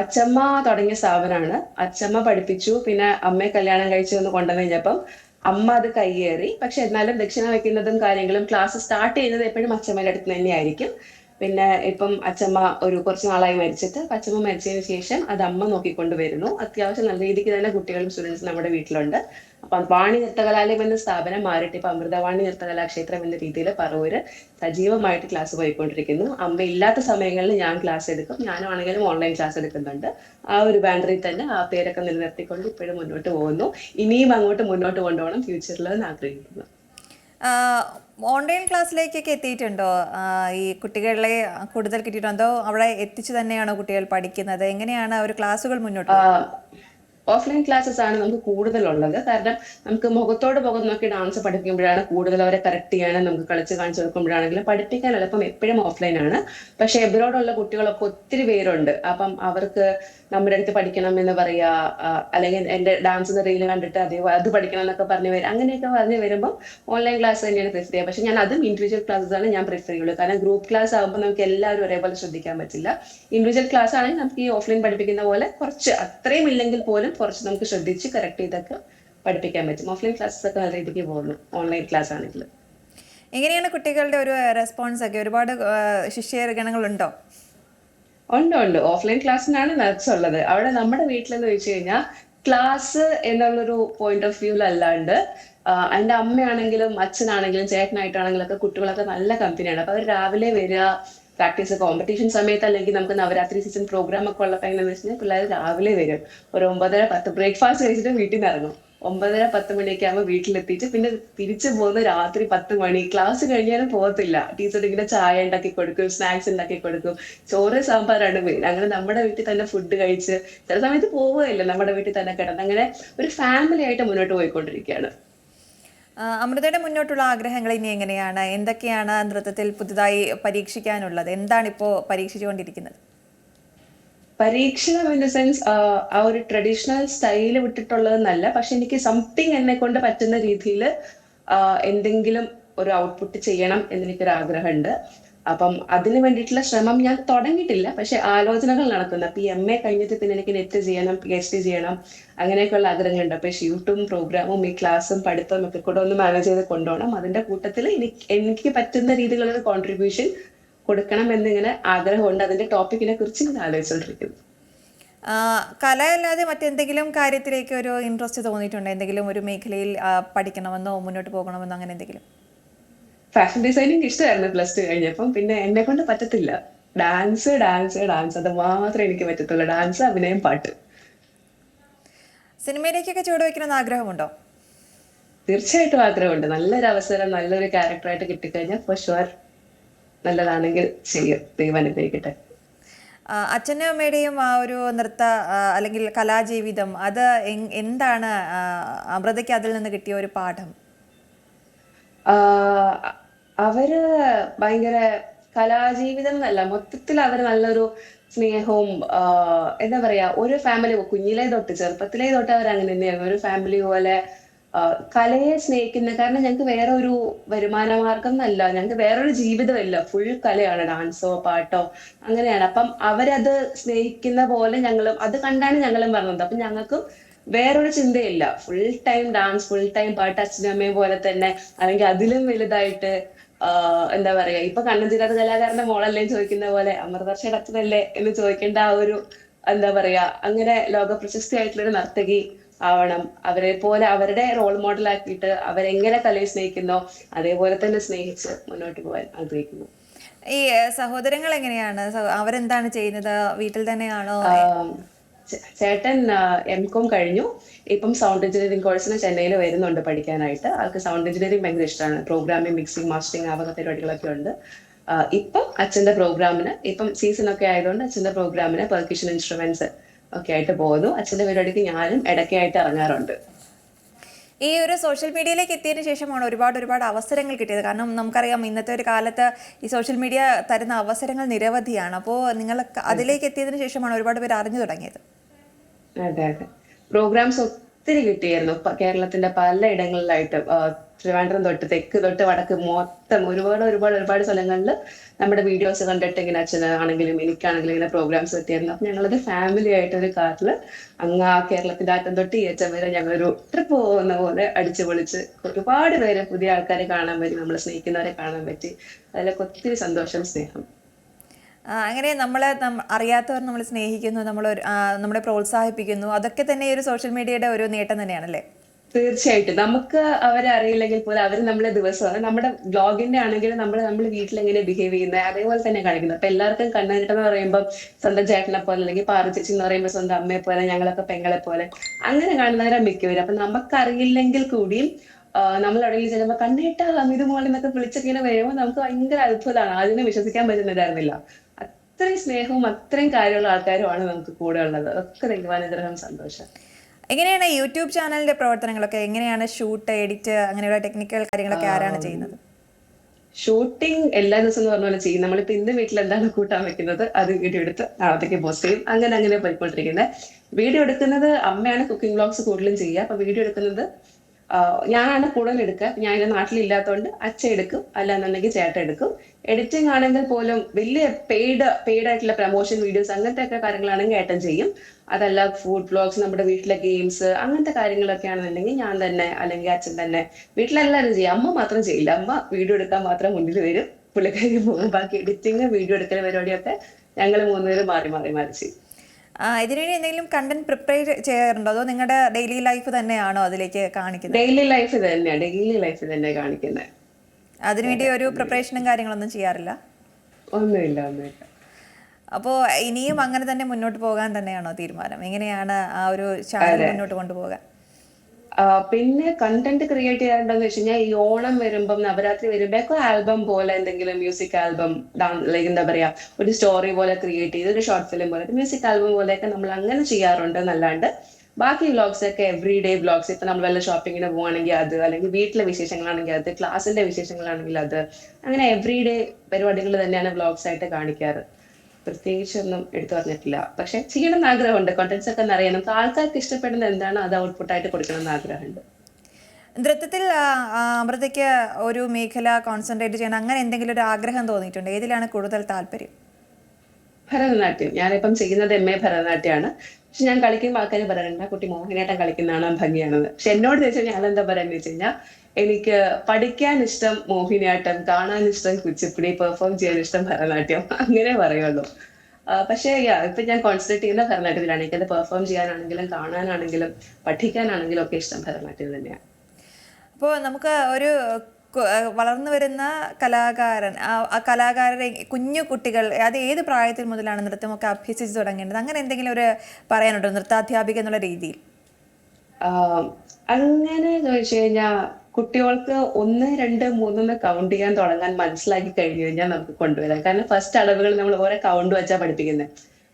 അച്ചമ്മ തുടങ്ങിയ സ്ഥാപനമാണ്. അച്ചമ്മ പഠിപ്പിച്ചു. പിന്നെ അമ്മയെ കല്യാണം കഴിച്ചു എന്ന് കൊണ്ടുവന്നു കഴിഞ്ഞപ്പം അമ്മ അത് കയ്യേറി. പക്ഷെ എന്നാലും ദക്ഷിണ വെക്കുന്നതും കാര്യങ്ങളും ക്ലാസ് സ്റ്റാർട്ട് ചെയ്യുന്നത് എപ്പോഴും അച്ചമ്മയുടെ അടുത്ത് തന്നെയായിരിക്കും. പിന്നെ ഇപ്പം അച്ചമ്മ ഒരു കുറച്ച് നാളായി മരിച്ചിട്ട് അച്ചമ്മ മരിച്ചതിന് ശേഷം അത് അമ്മ നോക്കിക്കൊണ്ട് വരുന്നു അത്യാവശ്യം നല്ല രീതിക്ക് തന്നെ കുട്ടികളും സ്റ്റുഡൻസും നമ്മുടെ വീട്ടിലുണ്ട്. വാണി നൃത്തകലാലയം എന്ന സ്ഥാപനം മാറിയിട്ട് ഇപ്പൊ അമൃതവാണി നൃത്തകലാക്ഷേത്രം എന്ന രീതിയിൽ പറവൂര് സജീവമായിട്ട് ക്ലാസ് പോയിക്കൊണ്ടിരിക്കുന്നു. അമ്മ ഇല്ലാത്ത സമയങ്ങളിൽ ഞാൻ ക്ലാസ് എടുക്കും. ഞാനാണെങ്കിലും ഓൺലൈൻ ക്ലാസ് എടുക്കുന്നുണ്ട്. ആ ഒരു ബാൻഡറിൽ തന്നെ ആ പേരൊക്കെ നിലനിർത്തിക്കൊണ്ട് ഇപ്പോഴും മുന്നോട്ട് പോകുന്നു. ഇനിയും അങ്ങോട്ട് മുന്നോട്ട് കൊണ്ടുപോകണം ഫ്യൂച്ചറിൽ എന്ന് ആഗ്രഹിക്കുന്നു.
ഓൺലൈൻ ക്ലാസ്സിലേക്കൊക്കെ എത്തിയിട്ടുണ്ടോ? ഈ കുട്ടികളെ കൂടുതൽ കിട്ടിയിട്ടുണ്ടോ? അവിടെ എത്തിച്ചു തന്നെയാണോ കുട്ടികൾ പഠിക്കുന്നത്? എങ്ങനെയാണ് അവർ ക്ലാസ്സുകൾ മുന്നോട്ട്?
ഓഫ്ലൈൻ ക്ലാസ്സസ് ആണ് നമുക്ക് കൂടുതലുള്ളത്. കാരണം നമുക്ക് മുഖത്തോട് മുഖം നോക്കി ഡാൻസ് പഠിപ്പിക്കുമ്പോഴാണ് കൂടുതൽ അവരെ കറക്റ്റ് ചെയ്യാനും നമുക്ക് കളിച്ച് കാണിച്ചു കൊടുക്കുമ്പോഴാണെങ്കിലും പഠിപ്പിക്കാൻ എളുപ്പം എപ്പോഴും ഓഫ്ലൈൻ ആണ്. പക്ഷെ എബ്രോഡുള്ള കുട്ടികളൊക്കെ ഒത്തിരി പേരുണ്ട്. അപ്പം അവർക്ക് നമ്മുടെ അടുത്ത് പഠിക്കണം എന്ന് പറയാ അല്ലെങ്കിൽ എന്റെ ഡാൻസ് റീൽ കണ്ടിട്ട് അതേ അത് പഠിക്കണം എന്നൊക്കെ പറഞ്ഞു വരും. അങ്ങനെയൊക്കെ പറഞ്ഞു വരുമ്പോൾ ഓൺലൈൻ ക്ലാസ് തന്നെയാണ് പ്രിഫർ ചെയ്യുക. പക്ഷെ ഞാൻ അതും ഇൻഡിവിജ്വൽ ക്ലാസ്സസ് ആണ് ഞാൻ പ്രിഫർ ചെയ്യുള്ളൂ. കാരണം ഗ്രൂപ്പ് ക്ലാസ് ആകുമ്പോൾ നമുക്ക് എല്ലാവരും ഒരേപോലെ ശ്രദ്ധിക്കാൻ പറ്റില്ല. ഇൻഡിവിജ്വൽ ക്ലാസ് ആണെങ്കിൽ നമുക്ക് ഈ ഓഫ്ലൈൻ പഠിപ്പിക്കുന്ന പോലെ കുറച്ച് അത്രയും ഇല്ലെങ്കിൽ പോലും കുറച്ച് നമുക്ക് ശ്രദ്ധിച്ച് കറക്റ്റ് ചെയ്തൊക്കെ പഠിപ്പിക്കാൻ പറ്റും. ഓഫ്ലൈൻ ക്ലാസ്സസ് ഒക്കെ നല്ല രീതിക്ക് പോകുന്നു. ഓൺലൈൻ ക്ലാസ് ആണെങ്കിൽ
എങ്ങനെയാണ് കുട്ടികളുടെ ഒരു റെസ്പോൺസ് ഒക്കെ? ഒരുപാട് ശിഷ്യ ശിഷ്യഗണങ്ങളുണ്ടോ
ഉണ്ട് ഉണ്ട്. ഓഫ്ലൈൻ ക്ലാസ്സിനാണ് നട്സ് ഉള്ളത്. അവിടെ നമ്മുടെ വീട്ടിലെന്ന് വെച്ച് കഴിഞ്ഞാൽ ക്ലാസ് എന്നുള്ളൊരു പോയിന്റ് ഓഫ് വ്യൂവിൽ അല്ലാണ്ട് എന്റെ അമ്മയാണെങ്കിലും അച്ഛനാണെങ്കിലും ചേട്ടനായിട്ടാണെങ്കിലും ഒക്കെ കുട്ടികളൊക്കെ നല്ല കമ്പനിയാണ് അപ്പൊ അവർ രാവിലെ വരിക പ്രാക്ടീസ് കോമ്പറ്റീഷൻ സമയത്ത് അല്ലെങ്കിൽ നമുക്ക് നവരാത്രി സീസൺ പ്രോഗ്രാം ഒക്കെ ഉള്ള ടൈം എന്ന് വെച്ചാൽ പിള്ളേർ രാവിലെ വരും. ഒരു ഒമ്പതര പത്ത് ബ്രേക്ക്ഫാസ്റ്റ് കഴിച്ചിട്ട് വീട്ടിൽ നിന്ന് ഇറങ്ങും. ഒമ്പതര പത്ത് മണിയൊക്കെ ആകുമ്പോൾ വീട്ടിലെത്തിയിട്ട് പിന്നെ തിരിച്ചു പോകുന്ന രാത്രി പത്ത് മണി. ക്ലാസ് കഴിഞ്ഞാലും പോകത്തില്ല. ടീച്ചർ ഇങ്ങനെ ചായ ഉണ്ടാക്കി കൊടുക്കും സ്നാക്സ് ഉണ്ടാക്കി കൊടുക്കും. ചോറ് സാമ്പാറാണ് മെയിൻ അങ്ങനെ നമ്മുടെ വീട്ടിൽ തന്നെ ഫുഡ് കഴിച്ച് ചില സമയത്ത് പോവുകയില്ല. നമ്മുടെ വീട്ടിൽ തന്നെ കിടന്ന് അങ്ങനെ ഒരു ഫാമിലി ആയിട്ട് മുന്നോട്ട് പോയിക്കൊണ്ടിരിക്കുകയാണ്.
അമൃതയുടെ മുന്നോട്ടുള്ള ആഗ്രഹങ്ങൾ ഇനി എങ്ങനെയാണ്? എന്തൊക്കെയാണ് നൃത്തത്തിൽ പുതുതായി പരീക്ഷിക്കാനുള്ളത്? എന്താണ് ഇപ്പോൾ പരീക്ഷിച്ചുകൊണ്ടിരിക്കുന്നത്?
പരീക്ഷണം ഇൻ ദ സെൻസ് ആ ഒരു ട്രഡീഷണൽ സ്റ്റൈൽ വിട്ടിട്ടുള്ളതെന്നല്ല. പക്ഷെ എനിക്ക് സംതിങ് എന്നെ കൊണ്ട് പറ്റുന്ന രീതിയിൽ എന്തെങ്കിലും ഒരു ഔട്ട്പുട്ട് ചെയ്യണം എന്നെനിക്കൊരു ആഗ്രഹമുണ്ട് അപ്പം അതിന് വേണ്ടിയിട്ടുള്ള ശ്രമം ഞാൻ തുടങ്ങിയിട്ടില്ല. പക്ഷെ ആലോചനകൾ നടക്കുന്ന. ഈ എം എ കഴിഞ്ഞിട്ട് പിന്നെ എനിക്ക് നെറ്റ് ചെയ്യണം പി എച്ച് ഡി ചെയ്യണം അങ്ങനെയൊക്കെയുള്ള ആഗ്രഹങ്ങളുണ്ട്. അപ്പൊ ഷൂട്ടും പ്രോഗ്രാമും ഈ ക്ലാസ്സും പഠിത്തവും ഒക്കെ കൂടെ ഒന്ന് മാനേജ് ചെയ്ത് കൊണ്ടുപോകണം. അതിന്റെ കൂട്ടത്തിൽ എനിക്ക് പറ്റുന്ന രീതിയിലുള്ള കോൺട്രിബ്യൂഷൻ കൊടുക്കണം എന്നിങ്ങനെ ആഗ്രഹമുണ്ട് അതിന്റെ ടോപ്പിക്കിനെ കുറിച്ച് ഞാൻ ആലോചിച്ചുകൊണ്ടിരിക്കുന്നു
കലയല്ലാതെ മറ്റെന്തെങ്കിലും കാര്യത്തിലേക്ക് ഒരു ഇൻട്രസ്റ്റ് തോന്നിയിട്ടുണ്ടോ? എന്തെങ്കിലും ഒരു മേഖലയിൽ പഠിക്കണമെന്നോ മുന്നോട്ട് പോകണമെന്നോ അങ്ങനെ എന്തെങ്കിലും?
ഫാഷൻ ഡിസൈനിങ് ഇഷ്ടമായിരുന്നു പ്ലസ് ടു കഴിഞ്ഞപ്പം. പിന്നെ എന്നെ കൊണ്ട് പറ്റത്തില്ല. ഡാൻസ് ഡാൻസ് ഡാൻസ് അത് മാത്രമേ എനിക്ക് പറ്റത്തുള്ളൂ. ഡാൻസ് അഭിനയം പാട്ട്.
സിനിമയിലേക്കൊക്കെ ചുവടുവെക്കണമെന്ന് ആഗ്രഹമുണ്ടോ?
തീർച്ചയായിട്ടും ആഗ്രഹമുണ്ട്. നല്ലൊരു അവസരം നല്ലൊരു ക്യാരക്ടറായിട്ട് കിട്ടിക്കഴിഞ്ഞാൽ ഫോർ ഷുവർ നല്ലതാണെങ്കിൽ ചെയ്യും ദൈവം അനുഗ്രഹിക്കട്ടെ.
അച്ഛനും അമ്മയുടെയും ആ ഒരു നൃത്ത അല്ലെങ്കിൽ കലാജീവിതം അത് എന്താണ് അമൃതയ്ക്ക് അതിൽ നിന്ന് കിട്ടിയ ഒരു പാഠം?
അവർ ഭയങ്കര കലാജീവിതം എന്നല്ല മൊത്തത്തിൽ അവർ നല്ലൊരു സ്നേഹവും എന്താ പറയാ ഒരു ഫാമിലി കുഞ്ഞിലേ തൊട്ട് ചെറുപ്പത്തിലേ തൊട്ട് അവർ അങ്ങനെ തന്നെയായിരുന്നു ഒരു ഫാമിലി പോലെ കലയെ സ്നേഹിക്കുന്ന കാരണം ഞങ്ങൾക്ക് വേറെ ഒരു വരുമാന മാർഗം എന്നല്ല ഞങ്ങൾക്ക് വേറൊരു ജീവിതമല്ല. ഫുൾ കലയാണ്. ഡാൻസോ പാട്ടോ അങ്ങനെയാണ്. അപ്പം അവരത് സ്നേഹിക്കുന്ന പോലെ ഞങ്ങളും അത് കണ്ടാണ് ഞങ്ങളും പറഞ്ഞത്. അപ്പൊ ഞങ്ങൾക്കും വേറൊരു ചിന്തയില്ല. Full time dance full time പാട്ട് അച്ഛനും അമ്മയും പോലെ തന്നെ അല്ലെങ്കിൽ അതിലും വലുതായിട്ട് എന്താ പറയാ ഇപ്പൊ കണ്ണൻ ചിരാത് കലാകാരന്റെ മോളല്ലേ ചോദിക്കുന്ന പോലെ അമൃതർഷയുടെ അച്ഛനല്ലേ എന്ന് ചോദിക്കേണ്ട ആ ഒരു എന്താ പറയാ അങ്ങനെ ലോക പ്രശസ്തി ആയിട്ടുള്ള ഒരു നർത്തകി ആവണം. അവരെ പോലെ അവരുടെ റോൾ മോഡൽ ആക്കിയിട്ട് അവരെങ്ങനെ കലയെ സ്നേഹിക്കുന്നോ അതേപോലെ തന്നെ സ്നേഹിച്ച് മുന്നോട്ട് പോകാൻ ആഗ്രഹിക്കുന്നു.
ഈ സഹോദരങ്ങൾ എങ്ങനെയാണ്? അവരെന്താണ് ചെയ്യുന്നത്? വീട്ടിൽ തന്നെയാണോ?
ചേട്ടൻ എം കോം കഴിഞ്ഞു. ഇപ്പം സൗണ്ട് എഞ്ചിനീയറിംഗ് കോഴ്സിന് ചെന്നൈയിൽ വരുന്നുണ്ട് പഠിക്കാനായിട്ട്. ആൾക്ക് സൗണ്ട് എഞ്ചിനീയറിംഗ് ഭയങ്കര ഇഷ്ടമാണ് പ്രോഗ്രാമിംഗ് മിക്സിംഗ് മാസ്റ്ററിംഗ് ആ വക പരിപാടികളൊക്കെ ഉണ്ട്. ഇപ്പം അച്ഛന്റെ പ്രോഗ്രാമിന് ഇപ്പം സീസൺ ഒക്കെ ആയതുകൊണ്ട് അച്ഛന്റെ പ്രോഗ്രാമിന് പെർക്കിഷൻ ഇൻസ്ട്രുമെന്റ്സ് ഒക്കെ ആയിട്ട് പോകുന്നു. അച്ഛന്റെ പരിപാടിക്ക് ഞാനും ഇടയ്ക്കായിട്ട് ഇറങ്ങാറുണ്ട്.
ഈ ഒരു സോഷ്യൽ മീഡിയയിലേക്ക് എത്തിയതിനു ശേഷമാണ് ഒരുപാട് ഒരുപാട് അവസരങ്ങൾ കിട്ടിയത്. കാരണം നമുക്കറിയാം ഇന്നത്തെ ഒരു കാലത്ത് ഈ സോഷ്യൽ മീഡിയ തരുന്ന അവസരങ്ങൾ നിരവധിയാണ്. അപ്പോൾ നിങ്ങൾ അതിലേക്ക് എത്തിയതിനു ശേഷമാണ് ഒരുപാട് പേര് അറിഞ്ഞു തുടങ്ങിയത്.
അതെ അതെ. പ്രോഗ്രാംസ് ഒത്തിരി കിട്ടിയായിരുന്നു കേരളത്തിന്റെ പല ഇടങ്ങളിലായിട്ട് ട്രിവാൻഡ്രം തൊട്ട് തെക്ക് തൊട്ട് വടക്ക് മൊത്തം ഒരുപാട് ഒരുപാട് ഒരുപാട് സ്ഥലങ്ങളിൽ നമ്മുടെ വീഡിയോസ് കണ്ടിട്ട് ഇങ്ങനെ അച്ഛനാണെങ്കിലും എനിക്കാണെങ്കിലും ഇങ്ങനെ പ്രോഗ്രാംസ് എത്തിയായിരുന്നു അപ്പൊ ഞങ്ങളത് ഫാമിലി ആയിട്ട് ഒരു കാറിൽ അങ്ങ് ആ കേരളത്തിന്റെ അറ്റം തൊട്ട് ഈ അറ്റം വരെ ഞങ്ങളൊരു ട്രിപ്പ് പോകുന്ന പോലെ അടിച്ചു പൊളിച്ച് ഒരുപാട് പേരെ പുതിയ ആൾക്കാരെ കാണാൻ പറ്റി നമ്മളെ സ്നേഹിക്കുന്നവരെ കാണാൻ പറ്റി. അതിലൊക്കെ ഒത്തിരി സന്തോഷം സ്നേഹം.
അങ്ങനെ നമ്മളെ അറിയാത്തവർ നമ്മൾ സ്നേഹിക്കുന്നു നമ്മൾ നമ്മളെ പ്രോത്സാഹിപ്പിക്കുന്നു. അതൊക്കെ തന്നെ ഒരു സോഷ്യൽ മീഡിയയുടെ ഒരു നേട്ടം തന്നെയാണല്ലേ?
തീർച്ചയായിട്ടും. നമുക്ക് അവരെ അറിയില്ലെങ്കിൽ പോലും അവർ നമ്മളെ ദിവസമാണ്. നമ്മുടെ ബ്ലോഗിന്റെ ആണെങ്കിലും നമ്മൾ നമ്മൾ വീട്ടിൽ എങ്ങനെ ബിഹേവ് ചെയ്യുന്നത് അതേപോലെ തന്നെ കാണിക്കുന്നത്. അപ്പൊ എല്ലാവർക്കും കണ്ണനേട്ടെന്ന് പറയുമ്പോൾ സ്വന്തം ചേട്ടനെ പോലെ അല്ലെങ്കിൽ പാറച്ചേച്ചി എന്ന് പറയുമ്പോൾ സ്വന്തം അമ്മയെ പോലെ ഞങ്ങളൊക്കെ പെങ്ങളെ പോലെ അങ്ങനെ കാണുന്നവരാ മിക്കവരും. അപ്പൊ നമുക്കറിയില്ലെങ്കിൽ കൂടിയും നമ്മൾ ചെല്ലുമ്പോൾ കണ്ണേട്ടാ അമിത് മോൾ എന്നൊക്കെ വിളിച്ചൊക്കെ വരുമ്പോൾ നമുക്ക് ഭയങ്കര അത്ഭുതമാണ്. അതിനെ വിശ്വസിക്കാൻ പറ്റുന്നുണ്ടായിരുന്നില്ല അത്രയും സ്നേഹവും അത്രയും കാര്യമുള്ള ആൾക്കാരുമാണ് നമുക്ക് കൂടെ ഉള്ളത്. അതൊക്കെ ദൈവാനുഗ്രഹം സന്തോഷം.
എങ്ങനെയാണ് യൂട്യൂബ് ചാനലിന്റെ പ്രവർത്തനങ്ങളൊക്കെ? എങ്ങനെയാണ് ഷൂട്ട് എഡിറ്റ് അങ്ങനെയുള്ള ടെക്നിക്കൽ കാര്യങ്ങളൊക്കെ ആരാണ് ചെയ്യുന്നത്?
ഷൂട്ടിംഗ് എല്ലാ ദിവസം എന്ന് പറഞ്ഞ പോലെ ചെയ്യും. നമ്മളിപ്പോ ഇന്ന് വീട്ടിൽ എന്താണ് കൂട്ടാൻ വെക്കുന്നത്? അത് വീഡിയോ എടുത്ത് നാളത്തേക്ക് പോസ്റ്റ് ചെയ്യും. അങ്ങനെ അങ്ങനെ പോയിക്കൊണ്ടിരിക്കുന്നത് വീഡിയോ എടുക്കുന്നത് അമ്മയാണ് കുക്കിംഗ് വ്ളോഗ്സ് കൂടുതലും ചെയ്യുക. അപ്പൊ വീഡിയോ എടുക്കുന്നത് ഞാനാണ് കൂടുതൽ എടുക്കുക. ഞാൻ എന്റെ നാട്ടിലില്ലാത്തതുകൊണ്ട് അച്ഛ എടുക്കും. അല്ലാന്നുണ്ടെങ്കിൽ ചേട്ട എടുക്കും. എഡിറ്റിംഗ് ആണെങ്കിൽ പോലും വലിയ പെയ്ഡ് പെയ്ഡ് ആയിട്ടുള്ള പ്രൊമോഷൻ വീഡിയോസ് അങ്ങനത്തെ ഒക്കെ കാര്യങ്ങളാണെങ്കിൽ ഏട്ടൻ ചെയ്യും. അതല്ല ഫുഡ് ബ്ലോഗ്സ് നമ്മുടെ വീട്ടിലെ ഗെയിംസ് അങ്ങനത്തെ കാര്യങ്ങളൊക്കെ ആണെന്നുണ്ടെങ്കിൽ ഞാൻ തന്നെ അല്ലെങ്കിൽ അച്ഛൻ തന്നെ വീട്ടിലെല്ലാവരും ചെയ്യും. അമ്മ മാത്രം ചെയ്യില്ല. അമ്മ വീഡിയോ എടുക്കാൻ മാത്രം മുന്നിൽ വരും. പുള്ളിക്കാരി പോകും ബാക്കി എഡിറ്റിങ് വീഡിയോ എടുക്കുന്ന പരിപാടിയൊക്കെ ഞങ്ങൾ മൂന്നുപേരും മാറി മാറി മാറി ചെയ്യും.
ഇതിനുവേണ്ടി എന്തെങ്കിലും കണ്ടന്റ് പ്രിപ്പയർ ചെയ്യാറുണ്ടോ? അതോ നിങ്ങളുടെ ഡെയിലി ലൈഫ് തന്നെയാണോ അതിലേക്ക് കാണിക്കുന്നത്?
ഡെയിലി ലൈഫ് തന്നെയാണ് ഡെയിലി ലൈഫ് തന്നെ കാണിക്കുന്നത്
അതിനുവേണ്ടി ഒരു പ്രിപ്പറേഷനും കാര്യങ്ങളൊന്നും ചെയ്യാറില്ല?
ഒന്നുമില്ല ഒന്നുമില്ല.
അപ്പോൾ ഇനിയും അങ്ങനെ തന്നെ മുന്നോട്ട് പോകാൻ തന്നെയാണോ തീരുമാനം? എങ്ങനെയാണ് ആ ഒരു ചാനൽ മുന്നോട്ട് കൊണ്ടുപോകാൻ?
പിന്നെ കണ്ടന്റ് ക്രിയേറ്റ് ചെയ്യാറുണ്ടെന്ന് വെച്ച് കഴിഞ്ഞാൽ ഈ ഓണം വരുമ്പം നവരാത്രി വരുമ്പോ ആൽബം പോലെ എന്തെങ്കിലും മ്യൂസിക് ആൽബം ലൈക്ക് എന്താ പറയാ ഒരു സ്റ്റോറി പോലെ ക്രിയേറ്റ് ചെയ്ത് ഒരു ഷോർട്ട് ഫിലിം പോലെ മ്യൂസിക് ആൽബം പോലെയൊക്കെ നമ്മൾ അങ്ങനെ ചെയ്യാറുണ്ട് എന്നല്ലാണ്ട്. ബാക്കി വ്ളോഗ്സ് ഒക്കെ എവറി ഡേ വ്ളോഗ്സ് ഇപ്പൊ നമ്മൾ വല്ല ഷോപ്പിങ്ങിന് പോവാണെങ്കിൽ അത് അല്ലെങ്കിൽ വീട്ടിലെ വിശേഷങ്ങളാണെങ്കിൽ അത് ക്ലാസ്സിന്റെ വിശേഷങ്ങളാണെങ്കിൽ അത് അങ്ങനെ എവറി ഡേ പരിപാടികൾ തന്നെയാണ് വ്ളോഗ്സ് ആയിട്ട് കാണിക്കാറ്. പ്രത്യേകിച്ചൊന്നും എടുത്തു പറഞ്ഞിട്ടില്ല. പക്ഷെ ചെയ്യണം എന്ന് ആഗ്രഹമുണ്ട്. കോണ്ടന്റ്സ് ഒക്കെ അറിയണം. നമുക്ക് ആൾക്കാർക്ക് ഇഷ്ടപ്പെടുന്ന എന്താണ്? അത് ഔട്ട്പുട്ടായിട്ട് കൊടുക്കണം എന്ന് ആഗ്രഹമുണ്ട്.
നൃത്തത്തിൽ അമൃതയ്ക്ക് ഒരു മേഖല കോൺസെൻട്രേറ്റ് ചെയ്യണം. അങ്ങനെ എന്തെങ്കിലും ഒരു ആഗ്രഹം തോന്നിയിട്ടുണ്ട്? ഏതിലാണ് കൂടുതൽ താല്പര്യം?
ഭരതനാട്യം. ഞാനിപ്പം ചെയ്യുന്നത് എം എ ഭരതനാട്യമാണ് പക്ഷെ ഞാൻ കളിക്കുമ്പോൾ ആൾക്കാർ പറയാറുണ്ട് കുട്ടി മോഹിനിയാട്ടം കളിക്കുന്നതാണ് ഭംഗിയാണെന്ന്. പക്ഷെ എന്നോട് ചോദിച്ചാൽ ഞാൻ എന്താ പറയാന്ന് വെച്ച് കഴിഞ്ഞാൽ എനിക്ക് പഠിക്കാൻ ഇഷ്ടം മോഹിനിയാട്ടം കാണാൻ ഇഷ്ടം കുച്ചിപ്പുടി പെർഫോം ചെയ്യാൻ ഇഷ്ടം ഭരതനാട്യം അങ്ങനെ പറയുള്ളൂ. പക്ഷേ ഇപ്പൊ ഞാൻ കോൺസെൻട്രേറ്റ് ചെയ്യുന്ന ഭരതനാട്യത്തിലാണ്. എനിക്കത് പെർഫോം ചെയ്യാനാണെങ്കിലും കാണാനാണെങ്കിലും പഠിക്കാനാണെങ്കിലും ഒക്കെ ഇഷ്ടം ഭരതനാട്യം തന്നെയാണ്.
അപ്പോൾ നമുക്ക് ഒരു വളർന്നു വരുന്ന കലാകാരൻ ആ കലാകാരരെ കുഞ്ഞു കുട്ടികൾ അത് ഏത് പ്രായത്തിൽ മുതലാണ് നൃത്തമൊക്കെ അഭ്യസിച്ച് തുടങ്ങേണ്ടത്? അങ്ങനെ എന്തെങ്കിലും ഒരു പറയാനുണ്ടോ? നൃത്താധ്യാപിക എന്നുള്ള രീതിയിൽ.
അങ്ങനെ ചോദിച്ചു കഴിഞ്ഞാൽ കുട്ടികൾക്ക് ഒന്ന് രണ്ട് മൂന്നെന്ന് കൗണ്ട് ചെയ്യാൻ തുടങ്ങാൻ മനസ്സിലാക്കി കഴിഞ്ഞു കഴിഞ്ഞാൽ നമുക്ക് കൊണ്ടുവരാം. കാരണം ഫസ്റ്റ് അളവുകൾ നമ്മൾ ഓരോ കൗണ്ട് വെച്ചാ പഠിപ്പിക്കുന്നത്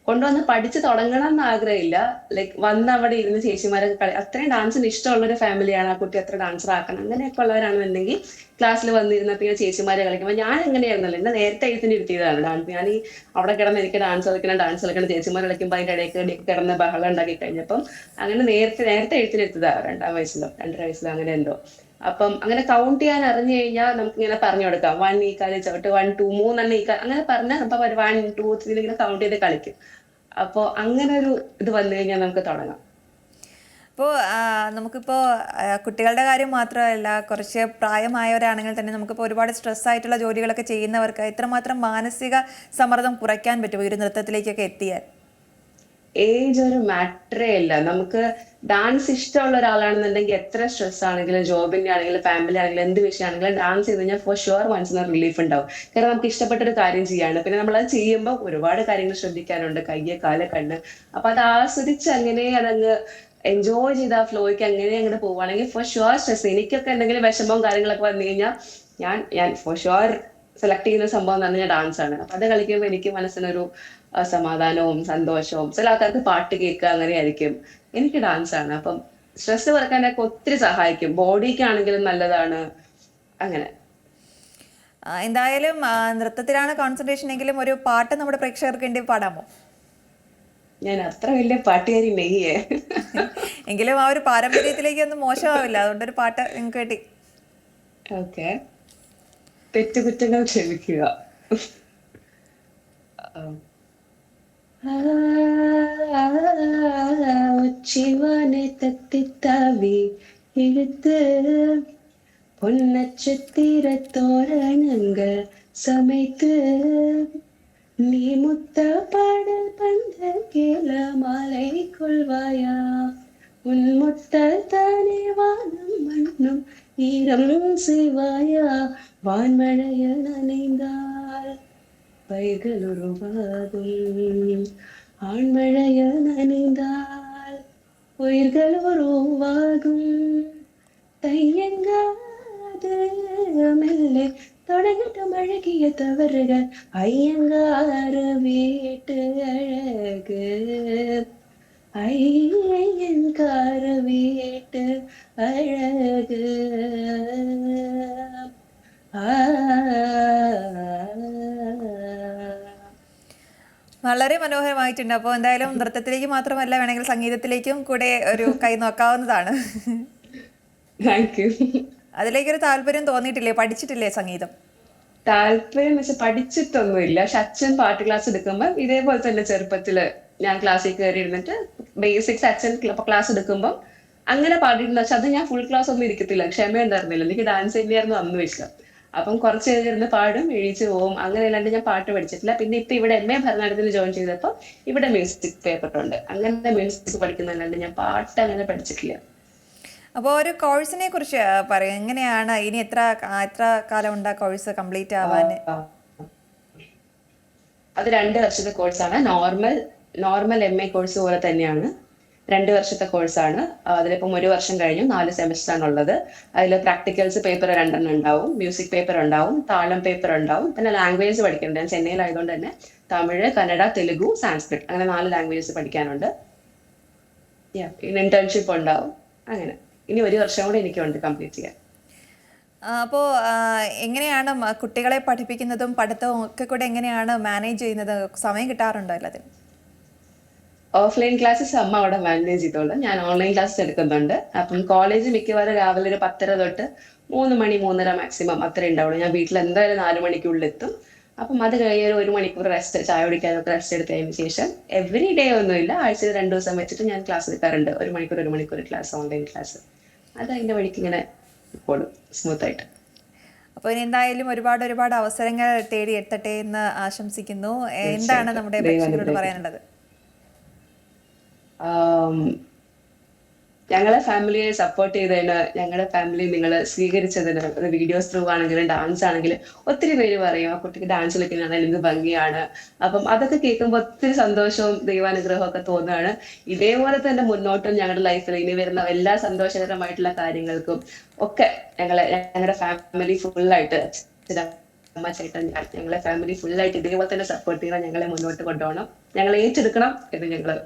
കൊണ്ടുവന്ന് പഠിച്ചു തുടങ്ങണം എന്ന് ആഗ്രഹമില്ല. ലൈക്ക് വന്ന് അവിടെ ഇരുന്ന് ചേച്ചിമാരൊക്കെ കളി അത്രയും ഡാൻസിന് ഇഷ്ടമുള്ള ഒരു ഫാമിലിയാണ് ആ കുട്ടി അത്ര ഡാൻസർ ആക്കണം. അങ്ങനെയൊക്കെ ഉള്ളവരാണെന്നുണ്ടെങ്കിൽ ക്ലാസ്സിൽ വന്നിരുന്ന പിന്നെ ചേച്ചിമാരെ കളിക്കുമ്പോൾ ഞാൻ എങ്ങനെയായിരുന്നല്ലോ എന്നെ നേരത്തെ എഴുത്തിന് ഇരുത്തിയതാണ് ഡാൻസ് ഞാൻ ഈ അവിടെ കിടന്ന് എനിക്ക് ഡാൻസ് കളിക്കണം ഡാൻസ് കളിക്കണം ചേച്ചിമാർ കളിക്കുമ്പോൾ അതിന്റെ ഇടയ്ക്ക് കിടന്ന് ബഹളം ഉണ്ടാക്കി കഴിഞ്ഞപ്പം അങ്ങനെ നേരത്തെ നേരത്തെ എഴുത്തിന് ഇരുത്തതാ രണ്ടാം വയസ്സിലോ രണ്ടര വയസ്സിലോ അങ്ങനെ എന്തോ. അപ്പം അങ്ങനെ കൗണ്ട് ചെയ്യാൻ അറിഞ്ഞു കഴിഞ്ഞാൽ നമുക്ക് ഇങ്ങനെ പറഞ്ഞു കൊടുക്കാം. വൺ ഈ കളി ചവിട്ട് വൺ ടു മൂന്നെണ്ണം ഈ അങ്ങനെ പറഞ്ഞാൽ അപ്പൊ വൺ ടു ത്രീ ഇങ്ങനെ കൗണ്ട് ചെയ്ത് കളിക്കും. അപ്പോ അങ്ങനെ ഒരു ഇത് വന്നു കഴിഞ്ഞാൽ നമുക്ക് തുടങ്ങാം.
അപ്പോൾ നമുക്കിപ്പോൾ കുട്ടികളുടെ കാര്യം മാത്രമല്ല കുറച്ച് പ്രായമായവരാണെങ്കിൽ തന്നെ നമുക്കിപ്പോൾ ഒരുപാട് സ്ട്രെസ് ആയിട്ടുള്ള ജോലികളൊക്കെ ചെയ്യുന്നവർക്ക് എത്രമാത്രം മാനസിക സമ്മർദ്ദം കുറയ്ക്കാൻ പറ്റും ഈ ഒരു നൃത്തത്തിലേക്കൊക്കെ എത്തിയാൽ?
ഏജ് ഒരു മാറ്ററേ അല്ല നമുക്ക് ഡാൻസ് ഇഷ്ടമുള്ള ഒരാളാണെന്നുണ്ടെങ്കിൽ എത്ര സ്ട്രെസ് ആണെങ്കിലും ജോബിന്റെ ആണെങ്കിലും ഫാമിലി ആണെങ്കിലും എന്ത് വിഷയമാണെങ്കിലും ഡാൻസ് ചെയ്ത് കഴിഞ്ഞാൽ ഫോർ ഷുവർ മനസ്സിന് റിലീഫ് ഉണ്ടാവും. കാരണം നമുക്ക് ഇഷ്ടപ്പെട്ട ഒരു കാര്യം ചെയ്യാണ്. പിന്നെ നമ്മൾ അത് ചെയ്യുമ്പോൾ ഒരുപാട് കാര്യങ്ങൾ ശ്രദ്ധിക്കാനുണ്ട്. കയ്യെ കാല കണ്ണ്. അപ്പൊ അത് ആസ്വദിച്ച് അങ്ങനെ അതങ്ങ് എൻജോയ് ചെയ്ത് ആ ഫ്ലോയ്ക്ക് അങ്ങനെ അങ്ങനെ പോവുകയാണെങ്കിൽ ഫോർ ഷുവർ സ്ട്രെസ് എനിക്കൊക്കെ എന്തെങ്കിലും വിഷമവും കാര്യങ്ങളൊക്കെ വന്നു കഴിഞ്ഞാൽ ഞാൻ ഞാൻ ഫോർ ഷുവർ സെലക്ട് ചെയ്യുന്ന സംഭവം എന്ന് പറഞ്ഞാൽ ഡാൻസ് ആണ്. അപ്പൊ അത് കളിക്കുമ്പോൾ എനിക്ക് മനസ്സിനൊരു സമാധാനവും സന്തോഷവും. ചില ആൾക്കാർക്ക് പാട്ട് കേൾക്കുക അങ്ങനെയായിരിക്കും. എനിക്ക് ഡാൻസ് ആണ്. അപ്പം സ്ട്രെസ് കുറക്കാനൊക്കെ ഒത്തിരി സഹായിക്കും. ബോഡിക്ക് ആണെങ്കിലും നല്ലതാണ്. അങ്ങനെ.
എന്തായാലും നൃത്തത്തിലാണ് കോൺസെൻട്രേഷൻ എങ്കിലും ഒരു പാട്ട് നമ്മുടെ പ്രേക്ഷകർക്ക് വേണ്ടി പാടാമോ?
ഞാൻ അത്ര വലിയ പാട്ടുകാരി നെയ്യേ
എങ്കിലും ആ ഒരു പാരമ്പര്യത്തിലേക്ക് ഒന്നും മോശമാവില്ല. അതുകൊണ്ടൊരു പാട്ട് നിങ്ങൾക്ക് വേണ്ടി.
ഓക്കെ തെറ്റുകുറ്റങ്ങൾ ക്ഷമിക്കുക. உச்சிவானை தத்தி தாவி இழுத்து பொன்னச்சத்திர தோரணங்கள் சமைத்து நீ முத்த பாடல் பந்த கேள மாலை கொள்வாயா? உன் முத்தல் தானே வானம் மண்ணும் ஈரம் செய்வாயா? வான்மழைய நனைந்தாள் பயிர்கள் உருவாகும் ஆண்மழைய நனைந்தால் உயிர்கள் உருவாகும். தையங்காது மெல்ல தொடங்கட்டும் அழகிய தவறுகள். ஐயங்காறு வீட்டு அழகு. ஐயங்கார வீட்டு அழகு. ஆ
വളരെ മനോഹരമായിട്ടുണ്ട്. അപ്പോൾ എന്തായാലും നൃത്തത്തിലേക്ക് മാത്രമല്ല വേണമെങ്കിൽ സംഗീതത്തിലേക്കും കൂടെ ഒരു കൈ നോക്കാവുന്നതാണ്. അതിലേക്കൊരു താല്പര്യം തോന്നിയിട്ടില്ലേ? പഠിച്ചിട്ടില്ലേ സംഗീതം?
താല്പര്യം എന്ന് വെച്ചാൽ പഠിച്ചിട്ടൊന്നുമില്ല. പക്ഷെ അച്ഛൻ പാട്ട് ക്ലാസ് എടുക്കുമ്പോൾ ഇതേപോലെ തന്നെ ചെറുപ്പത്തിൽ ഞാൻ ക്ലാസ്സിൽ കയറി ഇരുന്നിട്ട് ബേസിക്സ് അച്ഛൻ ക്ലാസ് എടുക്കുമ്പോൾ അങ്ങനെ പാടിയിട്ടുണ്ട്. പക്ഷെ അത് ഞാൻ ഫുൾ ക്ലാസ് ഒന്നും ഇരിക്കത്തില്ല. ക്ഷമ ഉണ്ടായിരുന്നില്ല എനിക്ക് ഡാൻസ് തന്നെയായിരുന്നു അന്ന് ഇഷ്ടം. അപ്പം കുറച്ച് ഇരുന്ന് പാടും എഴുതിച്ച് പോവും. അങ്ങനെ അല്ലാണ്ട് ഞാൻ പാട്ട് പഠിച്ചിട്ടില്ല. പിന്നെ ഇപ്പൊ ഇവിടെ എം എ ഭരണകൂടത്തിൽ ജോയിൻ ചെയ്തപ്പോൾ ഇവിടെ മ്യൂസിക് പേപ്പർ ഉണ്ട്. അങ്ങനെ മ്യൂസിക് പഠിക്കുന്നതല്ലാണ്ട് ഞാൻ പാട്ട് അങ്ങനെ പഠിച്ചിട്ടില്ല.
അപ്പോൾ ഒരു കോഴ്സിനെ കുറിച്ച് പറയാം. എങ്ങനെയാണ്? ഇനി എത്ര എത്ര കാലം ഉണ്ട് കോഴ്സ് കംപ്ലീറ്റ് ആവാൻ?
അത് രണ്ട് വർഷത്തെ കോഴ്സാണ് normal normal M A course പോലെ തന്നെയാണ്. രണ്ട് വർഷത്തെ കോഴ്സാണ് അതിലിപ്പം ഒരു വർഷം കഴിഞ്ഞു നാല് സെമസ്റ്റർ ആണ് ഉള്ളത് അതിൽ പ്രാക്ടിക്കൽസ് പേപ്പർ രണ്ടെണ്ണം ഉണ്ടാവും മ്യൂസിക് പേപ്പർ ഉണ്ടാവും താളം പേപ്പർ ഉണ്ടാവും പിന്നെ ലാംഗ്വേജ് പഠിക്കുന്നുണ്ട് ഞാൻ ചെന്നൈയിലായതുകൊണ്ട് തന്നെ തമിഴ് കന്നഡ തെലുഗു സാൻസ്ക്രിറ്റ് അങ്ങനെ നാല് ലാംഗ്വേജസ് പഠിക്കാനുണ്ട്. പിന്നെ ഇന്റേൺഷിപ്പ് ഉണ്ടാവും. അങ്ങനെ. ഇനി ഒരു വർഷം കൂടെ എനിക്കുണ്ട് കംപ്ലീറ്റ് ചെയ്യാൻ.
അപ്പോ എങ്ങനെയാണ് കുട്ടികളെ പഠിപ്പിക്കുന്നതും പഠിത്തവും ഒക്കെ കൂടെ എങ്ങനെയാണ് മാനേജ് ചെയ്യുന്നത്? സമയം കിട്ടാറുണ്ടോ എല്ലാത്തിനും?
ഓഫ്ലൈൻ ക്ലാസ്സസ് അമ്മ അവിടെ മാനേജ് ചെയ്തോളും. ഞാൻ ഓൺലൈൻ ക്ലാസ്സസ് എടുക്കുന്നുണ്ട്. അപ്പം കോളേജ് മിക്കവാറും രാവിലെ ഒരു പത്തര തൊട്ട് മൂന്ന് മണി മൂന്നര മാക്സിമം അത്രേ ഉണ്ടാവുള്ളൂ. ഞാൻ വീട്ടിൽ എന്തായാലും നാല് മണിക്കുള്ളിൽ എത്തും. അപ്പം അത് കഴിഞ്ഞ് ഒരു മണിക്കൂർ റെസ്റ്റ് ചായ കുടിക്കാനൊക്കെ റെസ്റ്റ് എടുത്തതിന് ശേഷം എവറി ഡേ ഒന്നുമില്ല ആഴ്ചയിൽ രണ്ട് ദിവസം വെച്ചിട്ട് ഞാൻ ക്ലാസ് എടുക്കാറുണ്ട്. ഒരു മണിക്കൂർ ഒരു മണിക്കൂർ ക്ലാസ് ഓൺലൈൻ ക്ലാസ് അത് അതിന്റെ വഴിക്ക് ഇങ്ങനെ പോകും സ്മൂത്ത് ആയിട്ട്.
അപ്പോൾ ഇനി എന്തായാലും ഒരുപാട് ഒരുപാട് അവസരങ്ങൾ തേടി എത്തട്ടെ എന്ന് ആശംസിക്കുന്നു. എന്താണ് നമ്മുടെ പറയാനുള്ളത്?
ഞങ്ങളെ ഫാമിലിയെ സപ്പോർട്ട് ചെയ്തതിന് ഞങ്ങളുടെ ഫാമിലി നിങ്ങൾ സ്വീകരിച്ചതിന് വീഡിയോസ് ത്രൂ ആണെങ്കിലും ഡാൻസ് ആണെങ്കിലും ഒത്തിരി പേര് പറയും ആ കുട്ടിക്ക് ഡാൻസ് കളിക്കുന്നതാണ് എന്ത് ഭംഗിയാണ്. അപ്പം അതൊക്കെ കേൾക്കുമ്പോൾ ഒത്തിരി സന്തോഷവും ദൈവാനുഗ്രഹവും ഒക്കെ തോന്നുകയാണ് ഇതേപോലെ തന്നെ മുന്നോട്ടും ഞങ്ങളുടെ ലൈഫിൽ ഇനി വരുന്ന എല്ലാ സന്തോഷകരമായിട്ടുള്ള കാര്യങ്ങൾക്കും ഒക്കെ ഞങ്ങളെ ഞങ്ങളുടെ ഫാമിലി ഫുള്ളായിട്ട് അമ്മ ചേട്ടൻ ഞങ്ങളെ ഫാമിലി ഫുള്ളായിട്ട് ഇതേപോലെ തന്നെ സപ്പോർട്ട് ചെയ്യണം ഞങ്ങളെ മുന്നോട്ട് കൊണ്ടുപോകണം ഞങ്ങളെ ഏറ്റെടുക്കണം എന്ന് ഞങ്ങൾ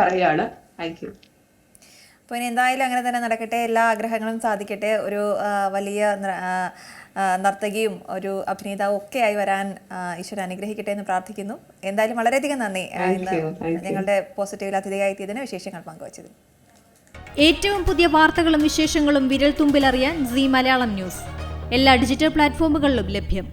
പറയുകയാണ് താങ്ക് യു
അപ്പോൾ ഇനി എന്തായാലും അങ്ങനെ തന്നെ നടക്കട്ടെ. എല്ലാ ആഗ്രഹങ്ങളും സാധിക്കട്ടെ. ഒരു വലിയ നർത്തകിയും ഒരു അഭിനേതാവും ഒക്കെ ആയി വരാൻ ഈശ്വരൻ അനുഗ്രഹിക്കട്ടെ എന്ന് പ്രാർത്ഥിക്കുന്നു. എന്തായാലും വളരെയധികം നന്ദി. ഞങ്ങളുടെ പോസിറ്റീവിൽ അതിഥിയായി എത്തിയതിന് വിശേഷങ്ങൾ പങ്കുവച്ചത്
ഏറ്റവും പുതിയ വാർത്തകളും വിശേഷങ്ങളും വിരൽ തുമ്പിലറിയാൻ സി മലയാളം ന്യൂസ്. എല്ലാ ഡിജിറ്റൽ പ്ലാറ്റ്ഫോമുകളിലും ലഭ്യം.